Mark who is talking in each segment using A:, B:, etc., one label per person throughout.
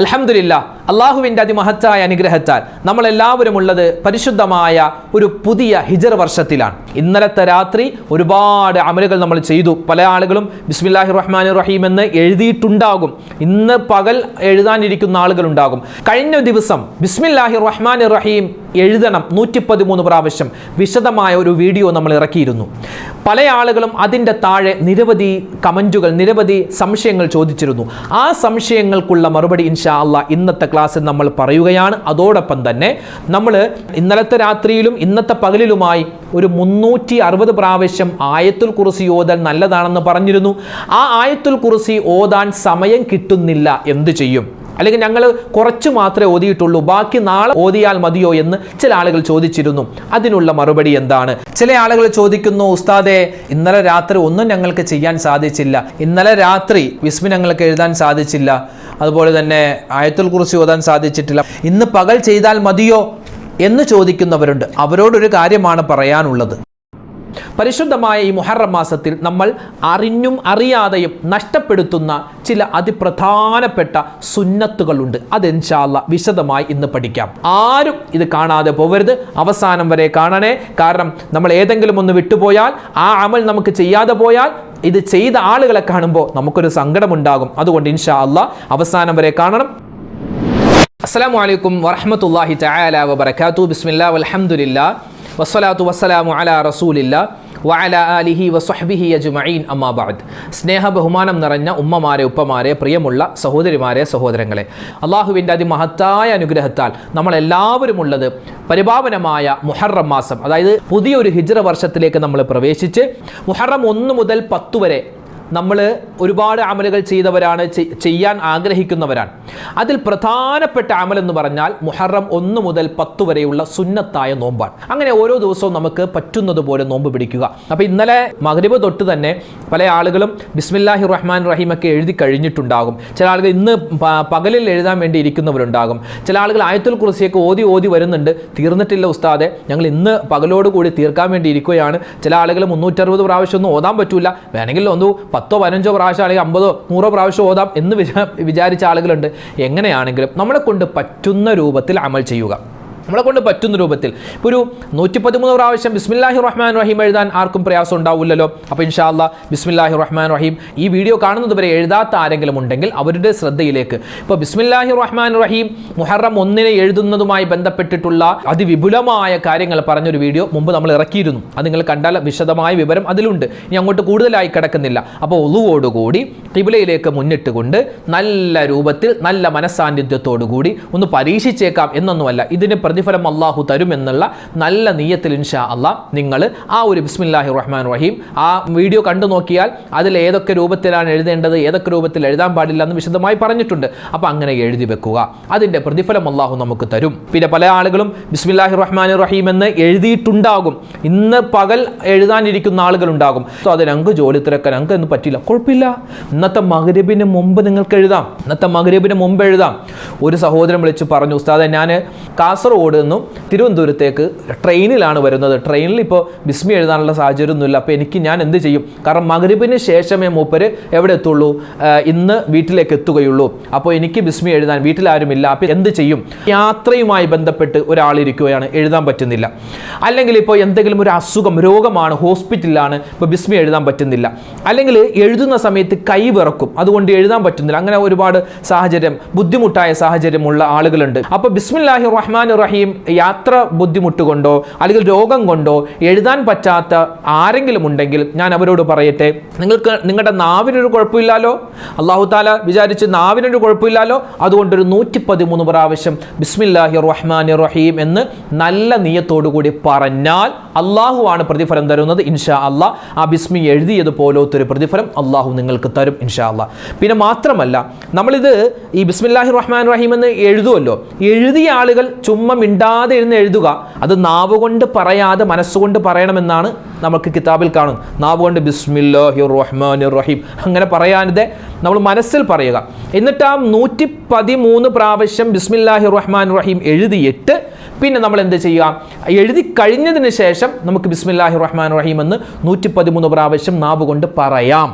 A: അൽഹംദുലില്ല അള്ളാഹുവിന്റെ അതിമഹത്തായ അനുഗ്രഹത്താൽ നമ്മളെല്ലാവരും ഉള്ളത് പരിശുദ്ധമായ ഒരു പുതിയ ഹിജർ വർഷത്തിലാണ്. ഇന്നലത്തെ രാത്രി ഒരുപാട് അമലുകൾ നമ്മൾ ചെയ്തു. പല ആളുകളും ബിസ്മില്ലാഹി റഹ്മാൻ റഹീം എന്ന് എഴുതിയിട്ടുണ്ടാകും. ഇന്ന് പകൽ എഴുതാനിരിക്കുന്ന ആളുകളുണ്ടാകും. കഴിഞ്ഞ ദിവസം ബിസ്മില്ലാഹി റഹ്മാൻ റഹീം എഴുതണം നൂറ്റി പതിമൂന്ന് പ്രാവശ്യം വിശദമായ ഒരു വീഡിയോ നമ്മൾ ഇറക്കിയിരുന്നു. പല ആളുകളും അതിന്റെ താഴെ നിരവധി കമന്റുകൾ നിരവധി സംശയങ്ങൾ ചോദിച്ചിരുന്നു. ആ സംശയങ്ങൾക്കുള്ള മറുപടി ഇൻഷാ അള്ളാ ഇന്നത്തെ ക്ലാസ്സിൽ നമ്മൾ പറയുകയാണ്. അതോടൊപ്പം തന്നെ നമ്മൾ ഇന്നലത്തെ രാത്രിയിലും ഇന്നത്തെ പകലിലുമായി ഒരു മുന്നൂറ്റി അറുപത് പ്രാവശ്യം ആയത്തുൽ കുറിസി ഓതാൻ നല്ലതാണെന്ന് പറഞ്ഞിരുന്നു. ആ ആയത്തുൽ കുറിസി ഓതാൻ സമയം കിട്ടുന്നില്ല. എന്ത് ചെയ്യും? അല്ലെങ്കിൽ ഞങ്ങൾ കുറച്ച് മാത്രമേ ഓതിയിട്ടുള്ളൂ. ബാക്കി നാളെ ഓതിയാൽ മതിയോ എന്ന് ചില ആളുകൾ ചോദിച്ചിരുന്നു. അതിനുള്ള മറുപടി എന്താണ്? ചില ആളുകൾ ചോദിക്കുന്നു ഉസ്താദെ ഇന്നലെ രാത്രി ഒന്നും ഞങ്ങൾക്ക് ചെയ്യാൻ സാധിച്ചില്ല. ഇന്നലെ രാത്രി വിസ്മി ഞങ്ങൾക്ക് എഴുതാൻ സാധിച്ചില്ല. അതുപോലെ തന്നെ ആയത്തുൽ കുറിച്ച് ഓതാൻ സാധിച്ചിട്ടില്ല. ഇന്ന് പകൽ ചെയ്താൽ മതിയോ എന്ന് ചോദിക്കുന്നവരുണ്ട്. അവരോടൊരു കാര്യമാണ് പറയാനുള്ളത്. പരിശുദ്ധമായ ഈ മുഹറം മാസത്തിൽ നമ്മൾ അറിഞ്ഞും അറിയാതെയും നഷ്ടപ്പെടുത്തുന്ന ചില അതിപ്രധാനപ്പെട്ട സുന്നത്തുകളുണ്ട്. അതെൻഷാല്ല വിശദമായി ഇന്ന് പഠിക്കാം. ആരും ഇത് കാണാതെ പോവരുത്. അവസാനം വരെ കാണണേ. കാരണം നമ്മൾ ഏതെങ്കിലും ഒന്ന് വിട്ടുപോയാൽ ആ അമൽ നമുക്ക് ചെയ്യാതെ പോയാൽ ഇത് ചെയ്ത ആളുകളെ കാണുമ്പോൾ നമുക്കൊരു സങ്കടമുണ്ടാകും. അതുകൊണ്ട് ഇൻഷാ അല്ല അവസാനം വരെ കാണണം. അസ്സാം വലൈക്കും വറഹമത്തല്ലാഹി തആല വബറകാതു ബിസ്മില്ലാ വൽഹംദുലില്ലാ. വസ്സലാത്തു വസ്സലാമു അല റസൂലില്ലാ. വഅല ആലിഹി വസ്വഹ്ബിഹി അജ്മഈൻ. അമ്മാ ബഅദ്. സ്നേഹ ബഹുമാനം നിറഞ്ഞ ഉമ്മമാരെ ഉപ്പമാരെ പ്രിയമുള്ള സഹോദരിമാരെ സഹോദരങ്ങളെ. അള്ളാഹുവിന്റെ അതിമഹത്തായ അനുഗ്രഹത്താൽ നമ്മളെല്ലാവരും ഉള്ളത് പരിപാവനമായ മുഹറം മാസം അതായത് പുതിയൊരു ഹിജ്റ വർഷത്തിലേക്ക് നമ്മൾ പ്രവേശിച്ച് മുഹറം ഒന്ന് മുതൽ പത്ത് വരെ നമ്മൾ ഒരുപാട് അമലുകൾ ചെയ്തവരാണ് ചെയ്യാൻ ആഗ്രഹിക്കുന്നവരാണ്. അതിൽ പ്രധാനപ്പെട്ട അമൽ എന്ന് പറഞ്ഞാൽ മുഹറം ഒന്ന് മുതൽ പത്ത് വരെയുള്ള സുന്നത്തായ നോമ്പാണ്. അങ്ങനെ ഓരോ ദിവസവും നമുക്ക് പറ്റുന്നത് പോലെ നോമ്പ് പിടിക്കുക. അപ്പോൾ ഇന്നലെ മഗ്രിബ് തൊട്ട് തന്നെ പല ആളുകളും ബിസ്മില്ലാഹി റഹ്മാൻ റഹീമൊക്കെ എഴുതി കഴിഞ്ഞിട്ടുണ്ടാകും. ചില ആളുകൾ ഇന്ന് പകലിൽ എഴുതാൻ വേണ്ടി ഇരിക്കുന്നവരുണ്ടാകും. ചില ആളുകൾ ആയത്തുൽ കുറിസിയൊക്കെ ഓതി ഓതി വരുന്നുണ്ട്. തീർന്നിട്ടില്ല ഉസ്താദെ ഞങ്ങൾ ഇന്ന് പകലോടുകൂടി തീർക്കാൻ വേണ്ടി ഇരിക്കുകയാണ്. ചില ആളുകൾ മുന്നൂറ്ററുപത് പ്രാവശ്യം ഒന്നും ഓതാൻ പറ്റൂല. വേണമെങ്കിൽ ഒന്ന് പത്തോ പതിനഞ്ചോ പ്രാവശ്യം അല്ലെങ്കിൽ അമ്പതോ നൂറോ പ്രാവശ്യം ഓതാം എന്ന് വിചാ വിചാരിച്ച ആളുകളുണ്ട്. എങ്ങനെയാണെങ്കിലും നമ്മളെ കൊണ്ട് പറ്റുന്ന രൂപത്തിൽ അമൽ ചെയ്യുക. നമ്മളെ കൊണ്ട് പറ്റുന്ന രൂപത്തിൽ. ഇപ്പോൾ ഒരു നൂറ്റി പതിമൂന്ന് പ്രാവശ്യം ബിസ്മില്ലാഹി റഹ്മാൻ റഹീം എഴുതാൻ ആർക്കും പ്രയാസം ഉണ്ടാവില്ലല്ലോ. അപ്പോൾ ഇൻഷാല്ല ബിസ്മില്ലാഹി റഹ്മാൻ റഹീം ഈ വീഡിയോ കാണുന്നത് വരെ എഴുതാത്ത ആരെങ്കിലും ഉണ്ടെങ്കിൽ അവരുടെ ശ്രദ്ധയിലേക്ക്. ഇപ്പോൾ ബിസ്മില്ലാഹി റഹ്മാൻ റഹീം മുഹറം ഒന്നിനെ എഴുതുന്നതുമായി ബന്ധപ്പെട്ടിട്ടുള്ള അതിവിപുലമായ കാര്യങ്ങൾ പറഞ്ഞൊരു വീഡിയോ മുമ്പ് നമ്മൾ ഇറക്കിയിരുന്നു. അത് നിങ്ങൾ കണ്ടാൽ വിശദമായ വിവരം അതിലുണ്ട്. ഇനി അങ്ങോട്ട് കൂടുതലായി കിടക്കുന്നില്ല. അപ്പോൾ ഒളുവോടുകൂടി കിബിലയിലേക്ക് മുന്നിട്ടുകൊണ്ട് നല്ല രൂപത്തിൽ നല്ല മനസ്സാന്നിധ്യത്തോടുകൂടി ഒന്ന് പരീക്ഷിച്ചേക്കാം എന്നൊന്നുമല്ല. ഇതിന് പ്രതിഫലം അള്ളാഹു തരുമെന്നുള്ള നല്ല നീയത്തിൽ ഇൻഷാ അള്ളാഹ് നിങ്ങൾ ആ ഒരു ബിസ്മില്ലാഹി റഹ്മാൻ റഹീം ആ വീഡിയോ കണ്ടു നോക്കിയാൽ അതിൽ ഏതൊക്കെ രൂപത്തിലാണ് എഴുതേണ്ടത് ഏതൊക്കെ രൂപത്തിൽ എഴുതാൻ പാടില്ല എന്ന് വിശദമായി പറഞ്ഞിട്ടുണ്ട്. അപ്പോൾ അങ്ങനെ എഴുതി വെക്കുക. അതിന്റെ പ്രതിഫലം അള്ളാഹു നമുക്ക് തരും. പിന്നെ പല ആളുകളും ബിസ്മില്ലാഹി റഹ്മാൻ റഹീം എന്ന് എഴുതിയിട്ടുണ്ടാകും. ഇന്ന് പകൽ എഴുതാനിരിക്കുന്ന ആളുകളുണ്ടാകും. സോ അത് ഞങ്ങൾക്ക് ജോലി തിരക്കാൻ ഞങ്ങൾക്ക് ഒന്നും പറ്റില്ല. കുഴപ്പമില്ല. ഇന്നത്തെ മകരബിന് മുമ്പ് നിങ്ങൾക്ക് എഴുതാം. ഇന്നത്തെ മകരബിന് മുമ്പ് എഴുതാം. ഒരു സഹോദരൻ വിളിച്ച് പറഞ്ഞു ഉസ്താദെ ഞാൻ കാസർഗോഡ് നിന്നും തിരുവനന്തപുരത്തേക്ക് ട്രെയിനിലാണ് വരുന്നത്. ട്രെയിനിൽ ഇപ്പോൾ ബിസ്മി എഴുതാനുള്ള സാഹചര്യമൊന്നുമില്ല. അപ്പോൾ എനിക്ക് ഞാൻ എന്ത് ചെയ്യും? കാരണം മകരബിന് ശേഷമേ മൂപ്പര് എവിടെ എത്തുള്ളൂ? ഇന്ന് വീട്ടിലേക്ക് എത്തുകയുള്ളൂ. അപ്പോൾ എനിക്ക് ബിസ്മി എഴുതാൻ വീട്ടിലാരുമില്ല. അപ്പോൾ എന്ത് ചെയ്യും? യാത്രയുമായി ബന്ധപ്പെട്ട് ഒരാളിരിക്കുകയാണ്. എഴുതാൻ പറ്റുന്നില്ല. അല്ലെങ്കിൽ ഇപ്പോൾ എന്തെങ്കിലും ഒരു അസുഖം രോഗമാണ് ഹോസ്പിറ്റലിലാണ് ഇപ്പോൾ ബിസ്മി എഴുതാൻ പറ്റുന്നില്ല. അല്ലെങ്കിൽ എഴുതുന്ന സമയത്ത് കൈ വിറക്കും. അതുകൊണ്ട് എഴുതാൻ പറ്റുന്നില്ല. അങ്ങനെ ഒരുപാട് സാഹചര്യം ബുദ്ധിമുട്ടായ സാഹചര്യമുള്ള ആളുകളുണ്ട്. അപ്പോൾ ബിസ്മില്ലാഹി റഹ്മാൻ റഹീം യാത്ര ബുദ്ധിമുട്ട് കൊണ്ടോ അല്ലെങ്കിൽ രോഗം കൊണ്ടോ എഴുതാൻ പറ്റാത്ത ആരെങ്കിലും ഉണ്ടെങ്കിൽ ഞാൻ അവരോട് പറയട്ടെ. നിങ്ങൾക്ക് നിങ്ങളുടെ നാവിനൊരു കുഴപ്പമില്ലല്ലോ? അള്ളാഹു താല വിചാരിച്ച് നാവിനൊരു കുഴപ്പമില്ലല്ലോ? അതുകൊണ്ടൊരു നൂറ്റി പതിമൂന്ന് പ്രാവശ്യം ബിസ്മില്ലാഹി റഹ്മാൻ റഹീം എന്ന് നല്ല നീയത്തോടു കൂടി പറഞ്ഞാൽ അള്ളാഹു ആണ് പ്രതിഫലം തരുന്നത് ഇൻഷാ അള്ളാഹ് ആ ബിസ്മി എഴുതിയത് പോലത്തൊരു പ്രതിഫലം അള്ളാഹു നിങ്ങൾക്ക് തരും ഇൻഷാ അള്ളാഹ് പിന്നെ മാത്രമല്ല നമ്മളിത് ഈ ബിസ്മില്ലാഹി റഹ്മാൻ റഹീം എന്ന് എഴുതുമല്ലോ എഴുതിയ ആളുകൾ ചുമ്മാ മിണ്ടാതെ ഇരുന്ന് എഴുതുക. അത് നാവ് കൊണ്ട് പറയാതെ മനസ്സുകൊണ്ട് പറയണമെന്നാണ് നമുക്ക് കിതാബിൽ കാണും നാവ് കൊണ്ട് ബിസ്മില്ലാഹി റഹ്മാൻ റഹീം അങ്ങനെ പറയാതെ നമ്മൾ മനസ്സിൽ പറയുക. എന്നിട്ട് ആ നൂറ്റി പതിമൂന്ന് പ്രാവശ്യം ബിസ്മില്ലാഹി റഹ്മാൻ റഹീം എഴുതിയിട്ട് പിന്നെ നമ്മൾ എന്ത് ചെയ്യുക? എഴുതി കഴിഞ്ഞതിന് ശേഷം നമുക്ക് ബിസ്മില്ലാഹി റഹ്മാൻ റഹീം എന്ന് നൂറ്റി പതിമൂന്ന് പ്രാവശ്യം നാവ് കൊണ്ട് പറയാം.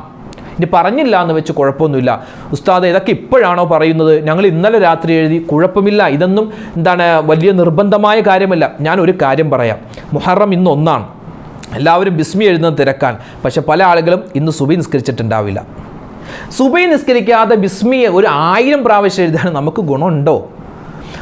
A: ഇനി പറഞ്ഞില്ല എന്ന് വെച്ച് കുഴപ്പമൊന്നുമില്ല. ഉസ്താദ് ഇതൊക്കെ ഇപ്പോഴാണോ പറയുന്നത്? ഞങ്ങൾ ഇന്നലെ രാത്രി എഴുതി കുഴപ്പമില്ല ഇതൊന്നും എന്താണ് വലിയ നിർബന്ധമായ കാര്യമല്ല. ഞാൻ ഒരു കാര്യം പറയാം. മുഹറം ഇന്ന് ഒന്നാണ്. എല്ലാവരും ബിസ്മി എഴുതുന്നത് തിരക്കാൻ. പക്ഷെ പല ആളുകളും ഇന്ന് സുബി നിസ്കരിച്ചിട്ടുണ്ടാവില്ല. സുബൈ നിസ്കരിക്കാതെ ബിസ്മിയെ ഒരു ആയിരം പ്രാവശ്യം എഴുതാൻ നമുക്ക് ഗുണമുണ്ടോ?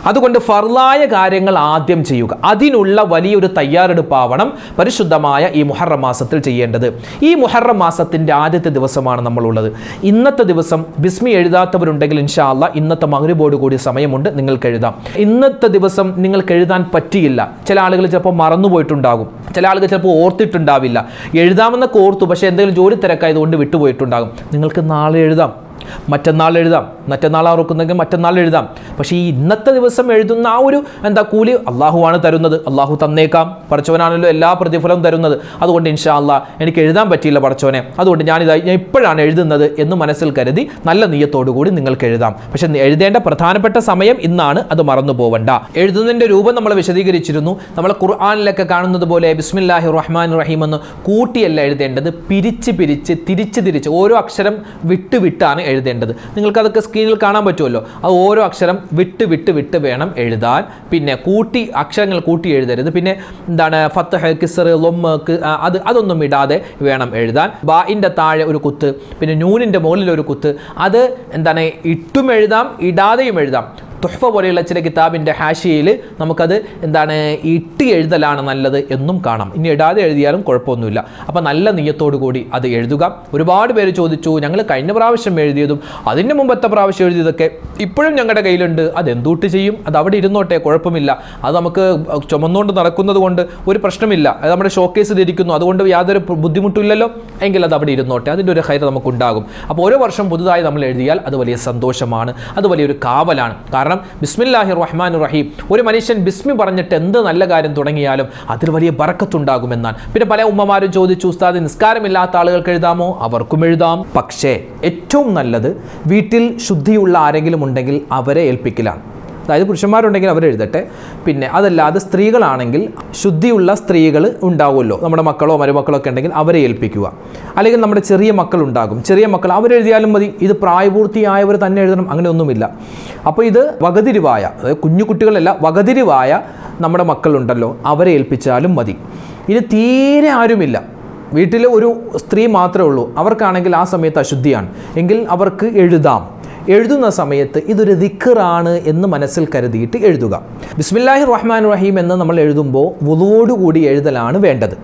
A: അതുകൊണ്ട് ഫർലായ കാര്യങ്ങൾ ആദ്യം ചെയ്യുക. അതിനുള്ള വലിയൊരു തയ്യാറെടുപ്പാവണം പരിശുദ്ധമായ ഈ മുഹറം മാസത്തിൽ ചെയ്യേണ്ടത്. ഈ മുഹറം മാസത്തിന്റെ ആദ്യത്തെ ദിവസമാണ് നമ്മളുള്ളത്. ഇന്നത്തെ ദിവസം ബിസ്മി എഴുതാത്തവരുണ്ടെങ്കിൽ ഇൻഷാല്ല ഇന്നത്തെ മകരുബോട് കൂടി സമയമുണ്ട് നിങ്ങൾക്ക് എഴുതാം. ഇന്നത്തെ ദിവസം നിങ്ങൾക്ക് എഴുതാൻ പറ്റിയില്ല. ചില ആളുകൾ ചിലപ്പോൾ മറന്നുപോയിട്ടുണ്ടാകും ചില ആളുകൾ ചിലപ്പോൾ ഓർത്തിട്ടുണ്ടാവില്ല. എഴുതാമെന്നൊക്കെ ഓർത്തു പക്ഷേ എന്തെങ്കിലും ജോലി തിരക്കായതുകൊണ്ട് വിട്ടുപോയിട്ടുണ്ടാകും. നിങ്ങൾക്ക് നാളെ എഴുതാം. മറ്റന്നാൾ എഴുതാം. മറ്റന്നാൾ ഓർക്കുന്നെങ്കിൽ മറ്റന്നാൾ എഴുതാം. പക്ഷേ ഈ ഇന്നത്തെ ദിവസം എഴുതുന്ന ആ ഒരു എന്താ കൂലി അള്ളാഹുവാണ് തരുന്നത്. അള്ളാഹു തന്നേക്കാം. പഠിച്ചവനാണല്ലോ എല്ലാ പ്രതിഫലവും തരുന്നത്. അതുകൊണ്ട് ഇൻഷാ അല്ലാ എനിക്ക് എഴുതാൻ പറ്റിയില്ല പഠിച്ചവനെ. അതുകൊണ്ട് ഞാനിത് ഞാൻ ഇപ്പോഴാണ് എഴുതുന്നത് എന്ന് മനസ്സിൽ കരുതി നല്ല കൂടി നിങ്ങൾക്ക് എഴുതാം. പക്ഷെ എഴുതേണ്ട പ്രധാനപ്പെട്ട സമയം ഇന്നാണ്. അത് മറന്നു പോവണ്ട. എഴുതുന്നതിന്റെ രൂപം നമ്മൾ വിശദീകരിച്ചിരുന്നു. നമ്മൾ ഖുർആാനിലൊക്കെ കാണുന്നത് പോലെ ബിസ്മില്ലാഹി റഹ്മാൻ റഹീം എന്ന് കൂട്ടിയല്ല എഴുതേണ്ടത്. പിരിച്ച് പിരിച്ച് തിരിച്ച് തിരിച്ച് ഓരോ അക്ഷരം വിട്ട് വിട്ടാണ് എഴുതേണ്ടത്. നിങ്ങൾക്കതൊക്കെ സ്ക്രീനിൽ കാണാൻ പറ്റുമല്ലോ. അത് ഓരോ അക്ഷരം വിട്ട് വിട്ട് വിട്ട് വേണം എഴുതാൻ. പിന്നെ കൂട്ടി അക്ഷരങ്ങൾ കൂട്ടി എഴുതരുത്. പിന്നെ എന്താണ് ഫത്തഹ് കിസർ ലൊമ്മക്ക് അത് അതൊന്നും ഇടാതെ വേണം എഴുതാൻ. ബായിന്റെ താഴെ ഒരു കുത്ത് പിന്നെ നൂനിന്റെ മുകളിൽ ഒരു കുത്ത്. അത് എന്താണ് ഇട്ടും എഴുതാം ഇടാതെയും എഴുതാം. തുഹഫ പോലെയുള്ള ചില കിതാബിന്റെ ഹാഷിയിൽ നമുക്കത് എന്താണ് ഇട്ടി എഴുതലാണ് നല്ലത് എന്നും കാണാം. ഇനി ഇടാതെ എഴുതിയാലും കുഴപ്പമൊന്നുമില്ല. അപ്പോൾ നല്ല നീയത്തോടു കൂടി അത് എഴുതുക. ഒരുപാട് പേര് ചോദിച്ചു ഞങ്ങൾ കഴിഞ്ഞ പ്രാവശ്യം എഴുതിയതും അതിന് മുമ്പത്തെ പ്രാവശ്യം എഴുതിയതൊക്കെ ഇപ്പോഴും ഞങ്ങളുടെ കയ്യിലുണ്ട്. അത് എന്തുട്ട് ചെയ്യും? അത് അവിടെ ഇരുന്നോട്ടെ കുഴപ്പമില്ല. അത് നമുക്ക് ചുമന്നുകൊണ്ട് നടക്കുന്നത് കൊണ്ട് ഒരു പ്രശ്നമില്ല. അത് നമ്മുടെ ഷോക്കേസിൽ ഇരിക്കുന്നു. അതുകൊണ്ട് യാതൊരു ബുദ്ധിമുട്ടില്ലല്ലോ. എങ്കിൽ അത് അവിടെ ഇരുന്നോട്ടെ. അതിന്റെ ഒരു ഹൈർ നമുക്കുണ്ടാകും. അപ്പോൾ ഓരോ വർഷം പുതുതായി നമ്മൾ എഴുതിയാൽ അത് വലിയ സന്തോഷമാണ്. അത് വലിയൊരു കാവലാണ്. കാരണം ബിസ്മില്ലാഹി റഹ്മാൻ റഹീം ഒരു മനുഷ്യൻ ബിസ്മി പറഞ്ഞിട്ട് എന്ത് നല്ല കാര്യം തുടങ്ങിയാലും അതിൽ വലിയ ബറക്കത്തുണ്ടാകുമെന്നാണ്. പിന്നെ പല ഉമ്മമാരും ചോദിച്ചു ഉസ്താദ് നിസ്കാരമില്ലാത്ത ആളുകൾക്ക് എഴുതാമോ? അവർക്കും എഴുതാം. പക്ഷേ ഏറ്റവും നല്ലത് വീട്ടിൽ ശുദ്ധിയുള്ള ആരെങ്കിലും ഉണ്ടെങ്കിൽ അവരെ ഏൽപ്പിക്കലാണ്. അതായത് പുരുഷന്മാരുണ്ടെങ്കിൽ അവരെഴുതട്ടെ പിന്നെ അതല്ലാതെ സ്ത്രീകളാണെങ്കിൽ ശുദ്ധിയുള്ള സ്ത്രീകൾ ഉണ്ടാവുമല്ലോ. നമ്മുടെ മക്കളോ മരുമക്കളോ ഒക്കെ ഉണ്ടെങ്കിൽ അവരെ ഏൽപ്പിക്കുക. അല്ലെങ്കിൽ നമ്മുടെ ചെറിയ മക്കൾ ഉണ്ടാകും. ചെറിയ മക്കൾ അവരെഴുതിയാലും മതി. ഇത് പ്രായപൂർത്തിയായവർ തന്നെ എഴുതണം. അങ്ങനെയൊന്നുമില്ല അപ്പോൾ ഇത് വകതിരിവായ അതായത് കുഞ്ഞു കുട്ടികളല്ല വകതിരിവായ നമ്മുടെ മക്കളുണ്ടല്ലോ. അവരെ ഏൽപ്പിച്ചാലും മതി. ഇത് തീരെ ആരുമില്ല. വീട്ടിൽ ഒരു സ്ത്രീ മാത്രമേ ഉള്ളൂ. അവർക്കാണെങ്കിൽ ആ സമയത്ത് അശുദ്ധിയാണ്. എങ്കിൽ അവർക്ക് എഴുതാം. എഴുതുന്ന സമയത്ത് ഇതൊരു ദിക്കറാണ് എന്ന് മനസ്സിൽ കരുതിയിട്ട് എഴുതുക. ബിസ്മില്ലാഹി റഹ്മാൻ റഹീം എന്ന് നമ്മൾ എഴുതുമ്പോൾ വുതുവോടുകൂടി എഴുതലാണ് വേണ്ടത്.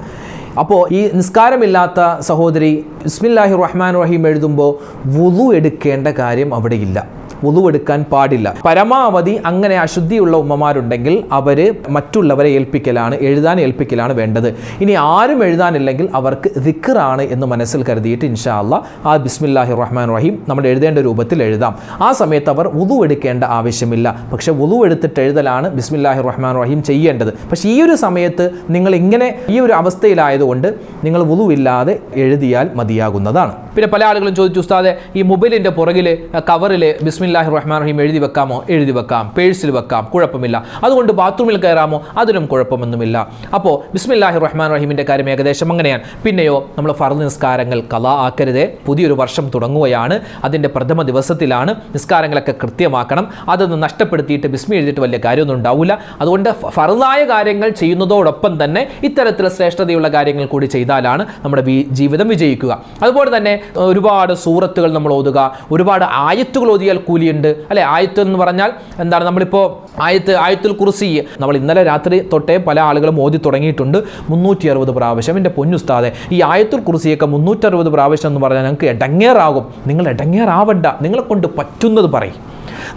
A: അപ്പോൾ ഈ നിസ്കാരമില്ലാത്ത സഹോദരി ബിസ്മില്ലാഹി റഹ്മാൻ റഹീം എഴുതുമ്പോൾ വുതു എടുക്കേണ്ട കാര്യം അവിടെയില്ല. വുളു എടുക്കാൻ പാടില്ല. പരമാവധി അങ്ങനെ അശുദ്ധിയുള്ള ഉമ്മമാരുണ്ടെങ്കിൽ അവർ മറ്റുള്ളവരെ ഏൽപ്പിക്കലാണ് എഴുതാൻ ഏൽപ്പിക്കലാണ് വേണ്ടത്. ഇനി ആരും എഴുതാനില്ലെങ്കിൽ അവർക്ക് ദിക്കറാണ് എന്ന് മനസ്സിൽ കരുതിയിട്ട് ഇൻഷാ അല്ലാ ആ ബിസ്മില്ലാഹി റഹ്മാൻ റഹീം നമ്മൾ എഴുതേണ്ട രൂപത്തിൽ എഴുതാം. ആ സമയത്ത് അവർ വുളു എടുക്കേണ്ട ആവശ്യമില്ല. പക്ഷേ വുളു എടുത്തിട്ട് എഴുതലാണ് ബിസ്മില്ലാഹി റഹ്മാൻ റഹീം ചെയ്യേണ്ടത്. പക്ഷേ ഈ ഒരു സമയത്ത് നിങ്ങൾ ഇങ്ങനെ ഈ ഒരു അവസ്ഥയിലായതുകൊണ്ട് നിങ്ങൾ വുളു ഇല്ലാതെ എഴുതിയാൽ മതിയാകുന്നതാണ്. പിന്നെ പല ആളുകളും ചോദിച്ചു ഉസ്താദെ ഈ മൊബൈലിന്റെ പുറകിൽ കവറിൽ ബിസ്മില്ലാഹി റഹ്മാൻ റഹീം എഴുതി വെക്കാമോ? എഴുതി വെക്കാം. പേഴ്സിൽ വെക്കാം. കുഴപ്പമില്ല. അതുകൊണ്ട് ബാത്റൂമിൽ കയറാമോ? അതിനും കുഴപ്പമൊന്നുമില്ല. അപ്പോൾ ബിസ്മില്ലാഹി റഹ്മാൻ റഹീമിന്റെ കാര്യം ഏകദേശം അങ്ങനെയാണ്. പിന്നെയോ നമ്മൾ ഫർദ് നിസ്കാരങ്ങൾ കലാ ആക്കരുതേ. പുതിയൊരു വർഷം തുടങ്ങുകയാണ്. അതിന്റെ പ്രഥമ ദിവസത്തിലാണ് നിസ്കാരങ്ങളൊക്കെ കൃത്യമാക്കണം. അതൊന്ന് നഷ്ടപ്പെടുത്തിയിട്ട് ബിസ്മി എഴുതിയിട്ട് വലിയ കാര്യമൊന്നും ഉണ്ടാവില്ല അതുകൊണ്ട് ഫറുതായ കാര്യങ്ങൾ ചെയ്യുന്നതോടൊപ്പം തന്നെ ഇത്തരത്തിൽ ശ്രേഷ്ഠതയുള്ള കാര്യങ്ങൾ കൂടി ചെയ്താലാണ് നമ്മുടെ ജീവിതം വിജയിക്കുക. അതുപോലെ തന്നെ ഒരുപാട് സൂറത്തുകൾ നമ്മൾ ഓതുക. ഒരുപാട് ആയത്തുകൾ ഓതിയാൽ കൂലിയുണ്ട് അല്ലെ ആയത്ത് എന്ന് പറഞ്ഞാൽ എന്താണ് നമ്മളിപ്പോൾ ആയത്ത് ആയത്തുൽ കുറിച്ച് നമ്മൾ ഇന്നലെ രാത്രി തൊട്ടേ പല ആളുകളും ഓതി തുടങ്ങിയിട്ടുണ്ട്. മുന്നൂറ്റി അറുപത് പ്രാവശ്യം. എന്റെ പൊന്നുസ്താതെ ഈ ആയത്തുൽ മുന്നൂറ്റി മുന്നൂറ്ററുപത് പ്രാവശ്യം എന്ന് പറഞ്ഞാൽ ഞങ്ങൾക്ക് ഇടങ്ങേറാകും. നിങ്ങൾ ഇടങ്ങേറാവണ്ട. നിങ്ങളെ കൊണ്ട് പറ്റുന്നത് പറയും.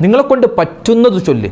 A: നിങ്ങളെ കൊണ്ട് പറ്റുന്നത് ചൊല്ല്.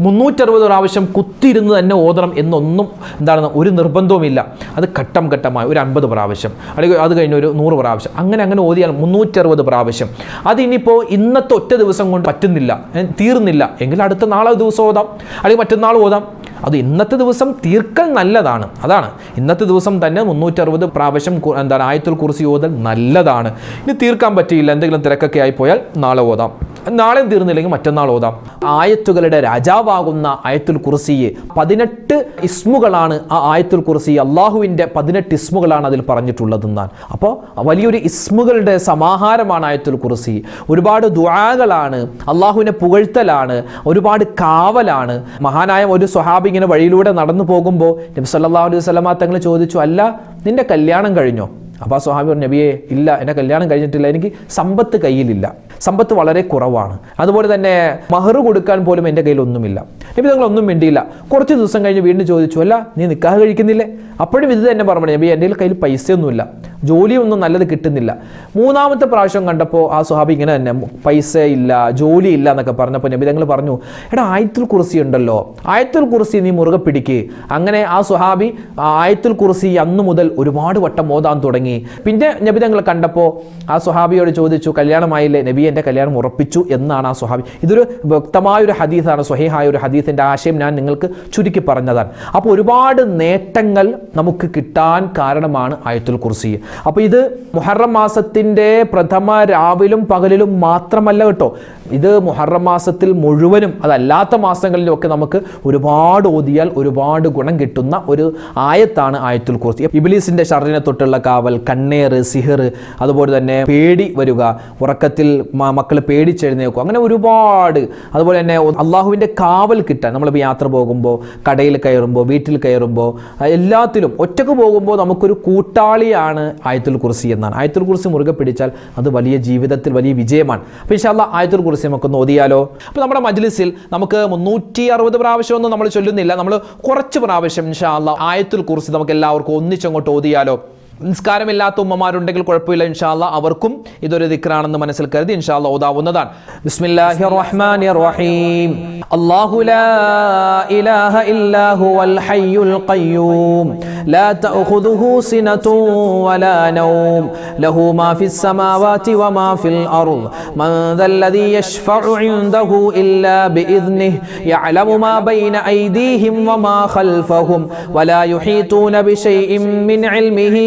A: മുന്നൂറ്ററുപത് പ്രാവശ്യം കുത്തിയിരുന്ന് തന്നെ ഓതണം എന്നൊന്നും എന്താണ് ഒരു നിർബന്ധവുമില്ല. അത് ഘട്ടം ഘട്ടമായി ഒരു അൻപത് പ്രാവശ്യം. അല്ലെങ്കിൽ അത് കഴിഞ്ഞ് ഒരു നൂറ് പ്രാവശ്യം. അങ്ങനെ അങ്ങനെ ഓതിയാൽ മുന്നൂറ്ററുപത് പ്രാവശ്യം. അതിനിപ്പോൾ ഇന്നത്തെ ഒറ്റ ദിവസം കൊണ്ട് പറ്റുന്നില്ല. തീർന്നില്ല. എങ്കിൽ അടുത്ത നാളെ ദിവസം ഓതാം. അല്ലെങ്കിൽ മറ്റന്നാൾ ഓതാം. അത് ഇന്നത്തെ ദിവസം തീർക്കൽ നല്ലതാണ്. അതാണ്. ഇന്നത്തെ ദിവസം തന്നെ മുന്നൂറ്ററുപത് പ്രാവശ്യം എന്താണ് ആയത്തുൽ കുറിച്ച് ഓതൽ നല്ലതാണ്. ഇനി തീർക്കാൻ പറ്റിയില്ല. എന്തെങ്കിലും തിരക്കൊക്കെ ആയിപ്പോയാൽ നാളെ ഓതാം. നാളെ തീർന്നില്ലെങ്കിൽ മറ്റന്നാൾ ഓതാം. ആയത്തുകളുടെ രാജാവാകുന്ന ആയത്തുൽ കുർസിയെ പതിനെട്ട് ഇസ്മുകളാണ് ആ ആയത്തുൽ കുർസി അള്ളാഹുവിന്റെ പതിനെട്ട് ഇസ്മുകളാണ് അതിൽ പറഞ്ഞിട്ടുള്ളതെന്നാണ്. അപ്പോൾ വലിയൊരു ഇസ്മുകളുടെ സമാഹാരമാണ് ആയത്തുൽ കുർസി. ഒരുപാട് ദുആകളാണ് അള്ളാഹുവിനെ പുകഴ്ത്തലാണ് ഒരുപാട് കാവലാണ്. മഹാനായ ഒരു സ്വഹാബി ഇങ്ങനെ വഴിയിലൂടെ നടന്നു പോകുമ്പോൾ നബി സല്ലല്ലാഹു അലൈഹി വസല്ലമ തങ്ങൾ ചോദിച്ചു അല്ല നിന്റെ കല്യാണം കഴിഞ്ഞോ? അപ്പോൾ ആ സ്വഹാബി പറഞ്ഞു നബിയെ ഇല്ല എന്റെ കല്യാണം കഴിഞ്ഞിട്ടില്ല എനിക്ക് സമ്പത്ത് കയ്യിലില്ല. സമ്പത്ത് വളരെ കുറവാണ്. അതുപോലെ തന്നെ മഹർ കൊടുക്കാൻ പോലും എന്റെ കയ്യിൽ ഒന്നുമില്ല. നബി തങ്ങൾ ഒന്നും വേണ്ടിയില്ല കുറച്ച് ദിവസം കഴിഞ്ഞ് വീണ്ടും ചോദിച്ചു അല്ല നീ നിൽക്കാതെ കഴിക്കുന്നില്ലേ? അപ്പോഴും ഇത് തന്നെ പറഞ്ഞു നബി എന്റെ കയ്യിൽ പൈസയൊന്നുമില്ല. ജോലിയൊന്നും നല്ലത് കിട്ടുന്നില്ല. മൂന്നാമത്തെ പ്രാവശ്യം കണ്ടപ്പോൾ ആ സ്വഹാബി ഇങ്ങനെ തന്നെ പൈസ ഇല്ല ജോലി ഇല്ല എന്നൊക്കെ പറഞ്ഞപ്പോൾ നബി തങ്ങൾ പറഞ്ഞു എടാ ആയത്തുൽ കുറിസി ഉണ്ടല്ലോ. ആയത്തുൽ കുറിസി നീ മുറുകെ പിടിക്ക്. അങ്ങനെ ആ സ്വഹാബി ആയത്തുൽ കുറിസി അന്നു മുതൽ ഒരുപാട് വട്ടം ഓതാൻ തുടങ്ങി. പിന്നെ നബി തങ്ങൾ കണ്ടപ്പോൾ ആ സ്വഹാബിയോട് ചോദിച്ചു കല്യാണമായില്ലേ നബി എന്റെ കല്യാണം ഉറപ്പിച്ചു എന്നാണ് ആ സ്വഹാബി. ഇതൊരു വ്യക്തമായ ഒരു ഹദീസാണ് സ്വഹേഹായ ഒരു ഹദീസിന്റെ ആശയം ഞാൻ നിങ്ങൾക്ക് ചുരുക്കി പറഞ്ഞതാണ്. അപ്പോൾ ഒരുപാട് നേട്ടങ്ങൾ നമുക്ക് കിട്ടാൻ കാരണമാണ് ആയത്തുൽ കുർസി. അപ്പോൾ ഇത് മുഹറം മാസത്തിന്റെ പ്രഥമ രാവിലും പകലിലും മാത്രമല്ല കേട്ടോ. ഇത് മുഹറം മാസത്തിൽ മുഴുവനും അതല്ലാത്ത മാസങ്ങളിലും ഒക്കെ നമുക്ക് ഒരുപാട് ഓതിയാൽ ഒരുപാട് ഗുണം കിട്ടുന്ന ഒരു ആയത്താണ് ആയത്തുൽ കുർത്തി ഇബിലീസിന്റെ ഷറിനെ തൊട്ടുള്ള കാവൽ കണ്ണേർ സിഹർ അതുപോലെ തന്നെ പേടി വരിക ഉറക്കത്തിൽ മക്കൾ പേടിച്ചെഴുന്നേക്കും അങ്ങനെ ഒരുപാട്. അതുപോലെ തന്നെ അള്ളാഹുവിന്റെ കാവൽ കിട്ടാൻ നമ്മളിപ്പോൾ യാത്ര പോകുമ്പോൾ കടയിൽ കയറുമ്പോൾ വീട്ടിൽ കയറുമ്പോൾ എല്ലാത്തിലും ഒറ്റയ്ക്ക് പോകുമ്പോൾ നമുക്കൊരു കൂട്ടാളിയാണ് ആയത്തുൽ കുർസി എന്നാണ്. ആയത്തുൽ കുർസി മുറുകെ പിടിച്ചാൽ അത് വലിയ ജീവിതത്തിൽ വലിയ വിജയമാണ്. അപ്പോൾ ഇൻഷാല്ല ആയത്തുൽ കുർസി നമുക്കൊന്ന് ഓതിയാലോ? അപ്പോൾ നമ്മുടെ മജ്ലിസിൽ നമുക്ക് മുന്നൂറ്റി അറുപത് പ്രാവശ്യമൊന്നും നമ്മൾ ചൊല്ലുന്നില്ല. നമ്മൾ കുറച്ച് പ്രാവശ്യം ഇൻഷാല്ല ആയത്തുൽ കുറിച്ച് നമുക്ക് എല്ലാവർക്കും ഒന്നിച്ചങ്ങോട്ട് ഓതിയാലോ? നിസ്കാരമില്ലാത്ത ഉമ്മമാരുണ്ടെങ്കിൽ കുഴപ്പമില്ല ഇൻഷാല്ല അവർക്കും ഇതൊരു ദിക്റാണെന്ന് മനസ്സിൽ കരുതി ഇൻഷാല്ല ഓതാവുന്നതാണ്. ബിസ്മില്ലാഹിർ റഹ്മാനിർ റഹീം അല്ലാഹു ലാ ഇലാഹ ഇല്ലാ ഹുവൽ ഹയ്യുൽ ഖയ്യൂം. ലാ തഅഖുദുഹു സിനതുൻ വലാ നൗം. ലഹു മാ ഫിസ് സമാവാതി വമാ ഫിൽ അർദ്. മൻ ദല്ലദി യശ്ഫഉ ഇൻദഹു ഇല്ലാ ബിഇذنിഹി യഅലമു മാ ബൈന അയ്ദീഹിം വമാ ഖൽഫഹും. വലാ യുഹീതൂന ബിശൈഇൻ മിൻ ഇൽമിഹി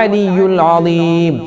A: العلي العظيم.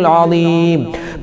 A: العظيم.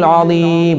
A: العظيم.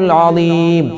A: العظيم.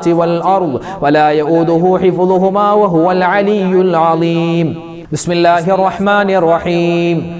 A: والأرض ولا يؤوده حفظهما وهو العلي العظيم بسم الله الرحمن الرحيم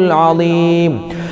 A: العظيم.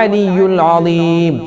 A: العلي العظيم.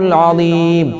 A: العظيم.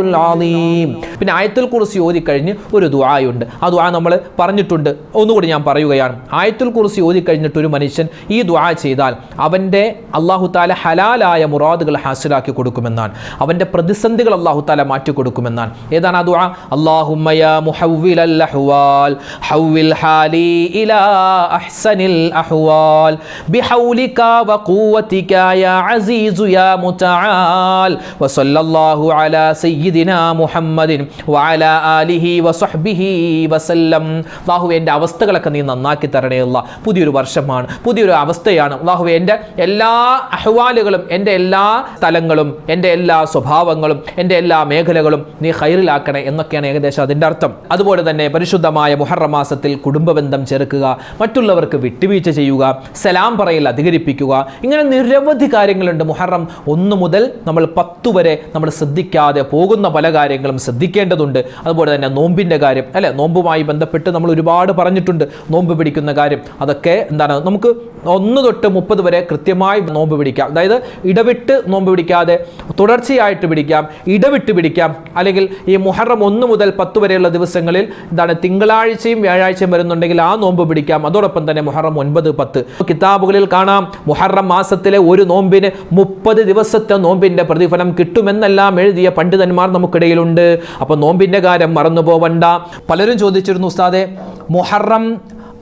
A: പിന്നെ ആയത്തുൽ കുറിസി ഓതിക്കഴിഞ്ഞ് ഒരു ദുആയുണ്ട്. ആ ദുആ നമ്മൾ പറഞ്ഞിട്ടുണ്ട്. ഒന്നുകൂടി ഞാൻ പറയുകയാണ്. ആയത്തുൽ കുറിസി ഓതിക്കഴിഞ്ഞിട്ട് ഒരു മനുഷ്യൻ ഈ ദുആ ചെയ്താൽ അവന്റെ അള്ളാഹു താല ഹലാലായ മുറാദുകൾ ഹാസിലാക്കി കൊടുക്കുമെന്നാണ്. അവന്റെ പ്രതിസന്ധികൾ അള്ളാഹു താല മാറ്റി കൊടുക്കുമെന്നാണ്. ഏതാണ് ആ ദുആ? അള്ളാഹുമ്മയ ഇലാ അഹ്സനിൽ ബിഹൗലിക യാ യാ വസല്ലല്ലാഹു അലാ സയ്യിദ് സയ്യിദിനാ മുഹമ്മദിൻ വഅലാ ആലിഹി വസഹ്ബിഹി വസല്ലം. അല്ലാഹു എന്റെ അവസ്ഥകളൊക്കെ നീ നന്നാക്കി തരണേ പുതിയൊരു വർഷമാണ് പുതിയൊരു അവസ്ഥയാണ്. അല്ലാഹു എന്റെ എല്ലാ അഹ്വാലുകളും എന്റെ എല്ലാ തലങ്ങളും എന്റെ എല്ലാ സ്വഭാവങ്ങളും എന്റെ എല്ലാ മേഖലകളും നീ ഹൈറിലാക്കണേ എന്നൊക്കെയാണ് ഏകദേശം അതിന്റെ അർത്ഥം. അതുപോലെ തന്നെ പരിശുദ്ധമായ മുഹറമാസത്തിൽ കുടുംബബന്ധം ചേർക്കുക മറ്റുള്ളവർക്ക് വിട്ടുവീഴ്ച ചെയ്യുക സലാം പറയൽ അധികരിപ്പിക്കുക ഇങ്ങനെ നിരവധി കാര്യങ്ങളുണ്ട്. മുഹറം ഒന്ന് മുതൽ നമ്മൾ പത്തു വരെ നമ്മൾ ശ്രദ്ധിക്കാതെ പോകുന്ന. പല കാര്യങ്ങളും ശ്രദ്ധിക്കേണ്ടതുണ്ട്. അതുപോലെ തന്നെ നോമ്പിന്റെ കാര്യം അല്ലെ? നോമ്പുമായി ബന്ധപ്പെട്ട് നമ്മൾ ഒരുപാട് പറഞ്ഞിട്ടുണ്ട് നോമ്പ് പിടിക്കുന്ന കാര്യം. അതൊക്കെ എന്താണ്? നമുക്ക് ഒന്ന് തൊട്ട് മുപ്പത് വരെ കൃത്യമായി നോമ്പ് പിടിക്കാം. അതായത് ഇടവിട്ട് നോമ്പ് പിടിക്കാതെ തുടർച്ചയായിട്ട് പിടിക്കാം ഇടവിട്ട് പിടിക്കാം. അല്ലെങ്കിൽ ഈ മുഹറം ഒന്ന് മുതൽ പത്ത് വരെയുള്ള ദിവസങ്ങളിൽ എന്താണ് തിങ്കളാഴ്ചയും വ്യാഴാഴ്ചയും വരുന്നുണ്ടെങ്കിൽ ആ നോമ്പ് പിടിക്കാം. അതോടൊപ്പം തന്നെ മുഹറം ഒൻപത് പത്ത്. കിതാബുകളിൽ കാണാം മുഹറം മാസത്തിലെ ഒരു നോമ്പിന് മുപ്പത് ദിവസത്തെ നോമ്പിന്റെ പ്രതിഫലം കിട്ടുമെന്നെല്ലാം എഴുതിയ പണ്ഡിതന്മാർ നമുക്കിടയിലുണ്ട്. അപ്പോൾ നോമ്പിന്റെ കാര്യം മറന്നു പോവണ്ട. പലരും ചോദിച്ചിരുന്നു ഉസ്താദെ മുഹറം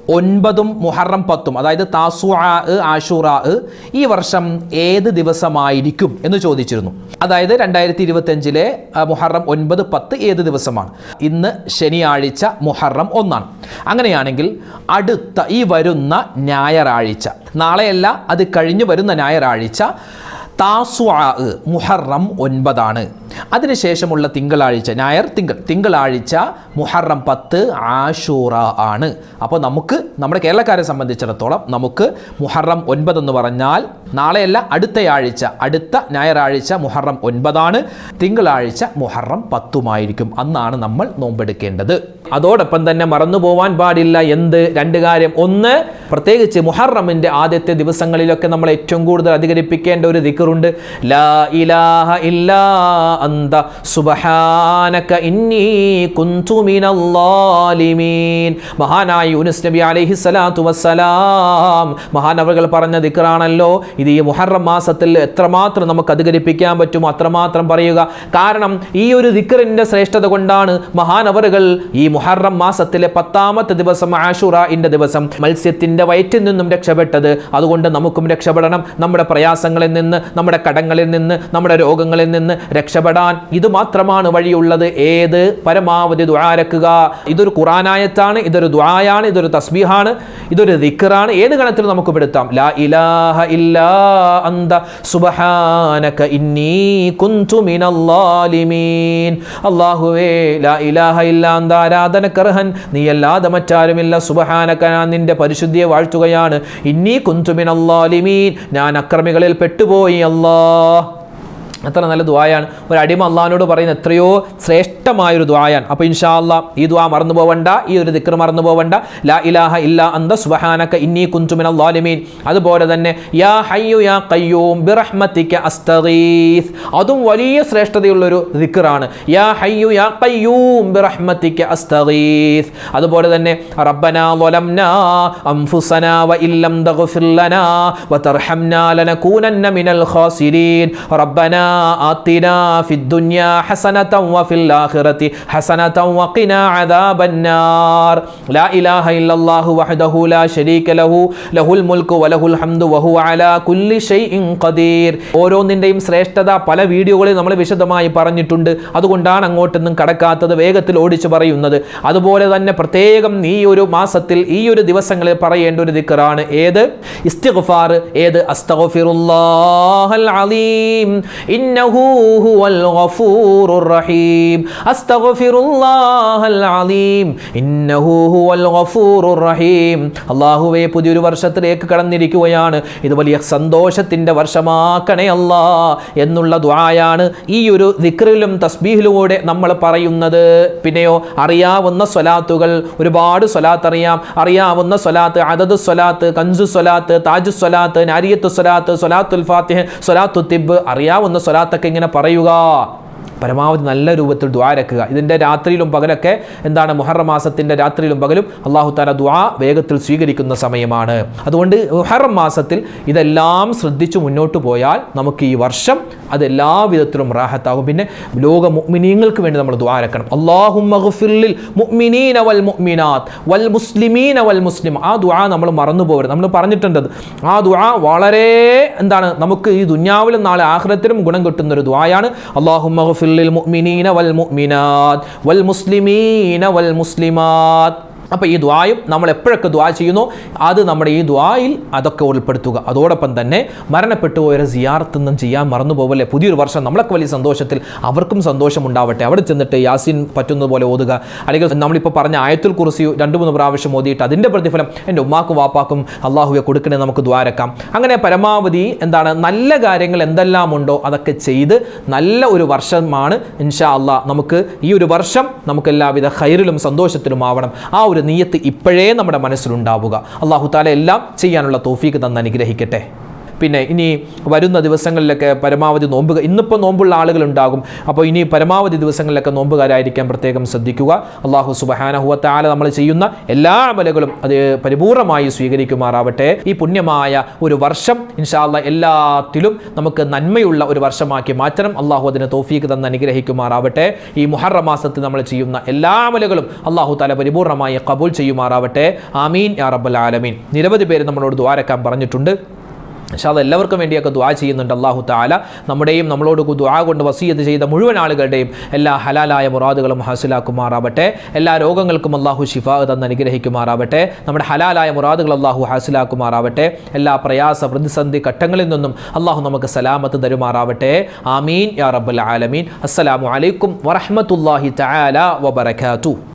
A: ഒൻപതും മുഹറം പത്തും അതായത് താസുആ ആഷുറാ ഈ വർഷം ഏത് ദിവസമായിരിക്കും? എന്ന് ചോദിച്ചിരുന്നു. അതായത് രണ്ടായിരത്തി ഇരുപത്തഞ്ചിലെ മുഹറം ഒൻപത് പത്ത് ഏത് ദിവസമാണ്? ഇന്ന് ശനിയാഴ്ച മുഹറം ഒന്നാണ്. അങ്ങനെയാണെങ്കിൽ അടുത്ത ഈ വരുന്ന ഞായറാഴ്ച നാളെയല്ല അത് കഴിഞ്ഞു വരുന്ന ഞായറാഴ്ച താസുആ മുഹറം ഒൻപതാണ്. അതിനുശേഷമുള്ള തിങ്കളാഴ്ച ഞായർ തിങ്കൾ തിങ്കളാഴ്ച മുഹറം പത്ത് ആഷൂറ ആണ്. അപ്പോൾ നമുക്ക് നമ്മുടെ കേരളക്കാരെ സംബന്ധിച്ചിടത്തോളം നമുക്ക് മുഹറം ഒൻപത് എന്ന് പറഞ്ഞാൽ നാളെയല്ല അടുത്തയാഴ്ച അടുത്ത ഞായറാഴ്ച മുഹറം ഒൻപതാണ് തിങ്കളാഴ്ച മുഹറം പത്തുമായിരിക്കും. അന്നാണ് നമ്മൾ നോമ്പെടുക്കേണ്ടത്. അതോടൊപ്പം തന്നെ മറന്നു പോവാൻ പാടില്ല. എന്ത്? രണ്ട് കാര്യം. ഒന്ന് പ്രത്യേകിച്ച് മുഹറമിന്റെ ആദ്യത്തെ ദിവസങ്ങളിലൊക്കെ നമ്മൾ ഏറ്റവും കൂടുതൽ അധികരിപ്പിക്കേണ്ട ഒരു ദിക്കറുണ്ട് ലാ ഇലാഹ ഇല്ലാ അന്ത. സുബ്ഹാനക ഇന്നി കുന്തു മിനല്ലാലിമീൻ. മഹാനായ നബി അലൈഹി സ്വലാത്തു വസ്സലാം. മഹാനവകൾ പറഞ്ഞ ദിക്റാണല്ലോ. ഇത് ഈ മുഹറം മാസത്തിൽ എത്രമാത്രം നമുക്ക് അധികരിപ്പിക്കാൻ പറ്റുമോ അത്രമാത്രം പറയുക. കാരണം ഈ ഒരു ദിക്റിന്റെ ശ്രേഷ്ഠത കൊണ്ടാണ് മഹാനവറുകൾ ഈ മുഹറം മാസത്തിലെ പത്താമത്തെ ദിവസം ആഷുറയിന്റെ ദിവസം മത്സ്യത്തിന്റെ വയറ്റിൽ നിന്നും രക്ഷപ്പെട്ടത്. അതുകൊണ്ട് നമുക്കും രക്ഷപ്പെടണം. നമ്മുടെ പ്രയാസങ്ങളിൽ നിന്ന് നമ്മുടെ കടങ്ങളിൽ നിന്ന് നമ്മുടെ രോഗങ്ങളിൽ നിന്ന് രക്ഷപ്പെടാൻ ഇത് മാത്രമാണ് വഴിയുള്ളത്. ഏത്? പരമാവധി ദ്വാരക്കുക ഇതൊരു ഖുറാനായത്താണ് ഇതൊരു ദ്വായാണ് ഇതൊരു തസ്ബീഹാണ് ഇതൊരു ദിക്കറാണ് ഏത് ഗണത്തിൽ നമുക്ക് പെടുത്താം? ലാ ഇലാഹ ഇല്ലാ അന്ത. സുബ്ഹാനക ഇന്നി കുന്തു മിനല്ലാലിമീൻ. അല്ലാഹുവേ ലാ ഇലാഹ ഇല്ലാ അന്ത. ആരാധനക്കർഹൻ നീ അല്ലാതെ മറ്റാരുമില്ല. സുബ്ഹാനക ഞാൻ നിന്റെ പരിശുദ്ധിയെ വാഴ്ത്തുകയാണ്. ഇന്നി കുന്തു മിനല്ലാലിമീൻ. ഞാൻ അക്രമികളിൽ പെട്ടുപോയി. അല്ലാഹ് എത്ര നല്ല ദ്വായാണ് ഒരു അടിമ അള്ളഹാനോട് പറയുന്ന എത്രയോ ശ്രേഷ്ഠമായൊരു ദ്വായാണ് അപ്പോൾ ഇൻഷാ അല്ലാ ഈ ദ്വാ മറന്നു പോവണ്ട ഈ ഒരു ദിക്ർ മറന്നു പോവണ്ട. ലാ ഇലാഹ ഇല്ല അന്ത സുബഹാനക്ക ഇന്നി കുഞ്ചുമിന ലാലിമീൻ. അതുപോലെ തന്നെ യാ ഹയ്യു യാ കയ്യൂം ബിറഹ്മതിക അസ്തഗീസ്. അതും വലിയ ശ്രേഷ്ഠതയുള്ളൊരു ദിക്റാണ്. യാ ഹയ്യു യാ കയ്യൂം ബിറഹ്മതിക അസ്തഗീസ്. അതുപോലെ തന്നെ റബ്ബനാ ളലംനാ വ ഇല്ലം തഗ്ഫിർ ലനാ വ വതർഹംനാ ലനകൂനന്ന മിനൽ ഖാസിരീൻ. റബ്ബനാ ആത്തിനാ ഫിദ്ദുന്യ ഹസനതൻ വഫിൽ ആഖിറതി ഹസനതൻ വഖിനാ അദാബന്നാർ ലാ ഇലാഹ ഇല്ലല്ലാഹു വഹ്ദഹു ലാ ശരീക ലഹു ലഹുൽ മുൽക്കു വലഹുൽ ഹംദു വഹു അലാ കുല്ലി ഷൈഇൻ ഖദീർ. ഓരോന്നിന്റെയും ശ്രേഷ്ഠത പല വീഡിയോകളിൽ നമ്മൾ വിശദമായി പറഞ്ഞിട്ടുണ്ട്. അതുകൊണ്ടാണ് അങ്ങോട്ടൊന്നും കടക്കാത്തത് വേഗത്തിൽ ഓടിച്ചു പറയുന്നത്. അതുപോലെ തന്നെ പ്രത്യേകം ഈ ഒരു മാസത്തിൽ ഈ ഒരു ദിവസങ്ങളിൽ പറയേണ്ട ഒരു ദിക്കറാണ് ഏത്? ഇസ്തിഗ്ഫാർ. ഏത്? അസ്തഗ്ഫിറുല്ലാഹൽ അലീം. ഇന്നഹു ഹുവൽ ഗഫൂറുർ റഹീം. അസ്തഗ്ഫിറുല്ലാഹൽ അലീം. ഇന്നഹു ഹുവൽ ഗഫൂറുർ റഹീം. അല്ലാഹുവേ പുതിയൊരു വർഷത്തിലേക്ക് കടന്നിരിക്കുകയാണ്. ഇത് വലിയ സന്തോഷത്തിന്റെ വർഷമാക്കണേ അല്ല എന്നുള്ള ദ്വായാണ് ഈ ഒരു ദിക്റിലും തസ്ബീഹിലൂടെ നമ്മൾ പറയുന്നത്. പിന്നെയോ അറിയാവുന്ന സ്വലാത്തുകൾ ഒരുപാട് സ്വലാത്ത് അറിയാം. അറിയാവുന്ന സ്വലാത്ത് അതത് സ്വലാത്ത് കഞ്ചു സ്വലാത്ത് താജു സ്വലാത്ത് നാരിയത്ത് സ്വലാത്ത് സ്വലാത്തുൽ ഫാത്തിഹ് സ്വലാത്തു തിബ് അറിയാവുന്ന സ്വലാത്തൊക്കെ ഇങ്ങനെ പറയുക. പരമാവധി നല്ല രൂപത്തിൽ ദ്വാരക്കുക ഇതിന്റെ രാത്രിയിലും പകലൊക്കെ എന്താണ് മുഹറം മാസത്തിന്റെ രാത്രിയിലും പകലും അള്ളാഹു താല ദ്വാ വേഗത്തിൽ സ്വീകരിക്കുന്ന സമയമാണ്. അതുകൊണ്ട് മുഹറം മാസത്തിൽ ഇതെല്ലാം ശ്രദ്ധിച്ചു മുന്നോട്ട് പോയാൽ നമുക്ക് ഈ വർഷം അത് എല്ലാ വിധത്തിലും റാഹത്താകും. പിന്നെ ലോക മുഗ്മിനീങ്ങൾക്ക് വേണ്ടി നമ്മൾ ദ്വാരക്കണം അള്ളാഹുമ്മഗ്ഫിർലിൽ മുഅ്മിനീന വൽ മുഅ്മിനാത്ത് വൽ മുസ്ലിമീൻ അവൽ മുസ്ലിം ആ ദുആ നമ്മൾ മറന്നു പോകരുത്. നമ്മൾ പറഞ്ഞിട്ടുണ്ടത് ആ ദുആ വളരെ എന്താണ് നമുക്ക് ഈ ദുന്യാവിലും നാളെ ആഖിറത്തിലും ഗുണം കിട്ടുന്ന ഒരു ദുആയാണ് അള്ളാഹുമ്മഗ്ഫിർ للمؤمنين والمؤمنات والمسلمين والمسلمات. അപ്പോൾ ഈ ദ്വായും നമ്മൾ എപ്പോഴൊക്കെ ദ്വാ ചെയ്യുന്നു? അത് നമ്മുടെ ഈ ദ്വായിൽ അതൊക്കെ ഉൾപ്പെടുത്തുക. അതോടൊപ്പം തന്നെ മരണപ്പെട്ടു പോയൊരു സിയാർത്തൊന്നും ചെയ്യാൻ മറന്നു പോകല്ലേ പുതിയൊരു വർഷം. നമ്മളൊക്കെ വലിയ സന്തോഷത്തിൽ അവർക്കും സന്തോഷം ഉണ്ടാവട്ടെ അവിടെ ചെന്നിട്ട് യാസിൻ പറ്റുന്നതുപോലെ ഓതുക. അല്ലെങ്കിൽ നമ്മളിപ്പോൾ പറഞ്ഞ ആയത്തിൽ കുറിച്ച് രണ്ട് മൂന്ന് പ്രാവശ്യം ഓതിയിട്ട് അതിന്റെ പ്രതിഫലം എന്റെ ഉമ്മാക്കും വാപ്പാക്കും അള്ളാഹുവെ കൊടുക്കണേ നമുക്ക് ദ്വാരക്കാം അങ്ങനെ പരമാവധി എന്താണ് നല്ല കാര്യങ്ങൾ എന്തെല്ലാം ഉണ്ടോ അതൊക്കെ ചെയ്ത് നല്ല ഒരു വർഷമാണ് ഇൻഷാ അള്ളാഹ് നമുക്ക് ഈ ഒരു വർഷം നമുക്ക് എല്ലാവിധ ഹൈറിലും സന്തോഷത്തിലും ആവണം ആ ഒരു നീയത്ത് ഇപ്പോഴേ നമ്മുടെ മനസ്സിലുണ്ടാവുക. അള്ളാഹു താല എല്ലാം ചെയ്യാനുള്ള തോഫീക്ക് തന്ന് അനുഗ്രഹിക്കട്ടെ. പിന്നെ ഇനി വരുന്ന ദിവസങ്ങളിലൊക്കെ പരമാവധി നോമ്പുക. ഇന്നിപ്പോൾ നോമ്പുള്ള ആളുകളുണ്ടാകും. അപ്പോൾ ഇനി പരമാവധി ദിവസങ്ങളിലൊക്കെ നോമ്പുകാരായിരിക്കാൻ പ്രത്യേകം ശ്രദ്ധിക്കുക. അള്ളാഹു സുബഹാനഹുവത്താല നമ്മൾ ചെയ്യുന്ന എല്ലാ അമലുകളും അത് പരിപൂർണമായി സ്വീകരിക്കുമാറാവട്ടെ. ഈ പുണ്യമായ ഒരു വർഷം ഇൻഷാല്ല എല്ലാത്തിലും നമുക്ക് നന്മയുള്ള ഒരു വർഷമാക്കി മാറ്റണം. അള്ളാഹു അതിനെ തോഫീക്ക് തന്ന് അനുഗ്രഹിക്കുമാറാവട്ടെ. ഈ മുഹറ മാസത്തിൽ നമ്മൾ ചെയ്യുന്ന എല്ലാ അമലുകളും അള്ളാഹു താല പരിപൂർണമായി കബൂൽ ചെയ്യുമാറാവട്ടെ. ആമീൻ യാ റബ്ബൽ ആലമീൻ. നിരവധി പേര് നമ്മളോട് ദ്വാരക്കാൻ പറഞ്ഞിട്ടുണ്ട്. പക്ഷേ അത് എല്ലാവർക്കും വേണ്ടിയൊക്കെ ദ്വാ ചെയ്യുന്നുണ്ട് അള്ളാഹു താല നമ്മുടെയും നമ്മളോട് ദ്വാ കൊണ്ട് വസീയത്ത് ചെയ്ത മുഴുവൻ ആളുകളുടെയും എല്ലാ ഹലാലായ മുറാദുകളും ഹാസിലാക്കുമാറാവട്ടെ. എല്ലാ രോഗങ്ങൾക്കും അള്ളാഹു ഷിഫാ തന്ന് അനുഗ്രഹിക്കുമാറാവട്ടെ. നമ്മുടെ ഹലാലായ മുറാദുകൾ അള്ളാഹു ഹാസിലാക്കുമാറാവട്ടെ. എല്ലാ പ്രയാസ പ്രതിസന്ധി ഘട്ടങ്ങളിൽ നിന്നും അള്ളാഹു നമുക്ക് സലാമത്ത് തരുമാറാവട്ടെ. ആമീൻ. യാ റബ്ബുൽ ആലമീൻ. അസ്സലാമു അലൈക്കും വറഹ്മത്തുള്ളാഹി തആല വബറകാതുഹു.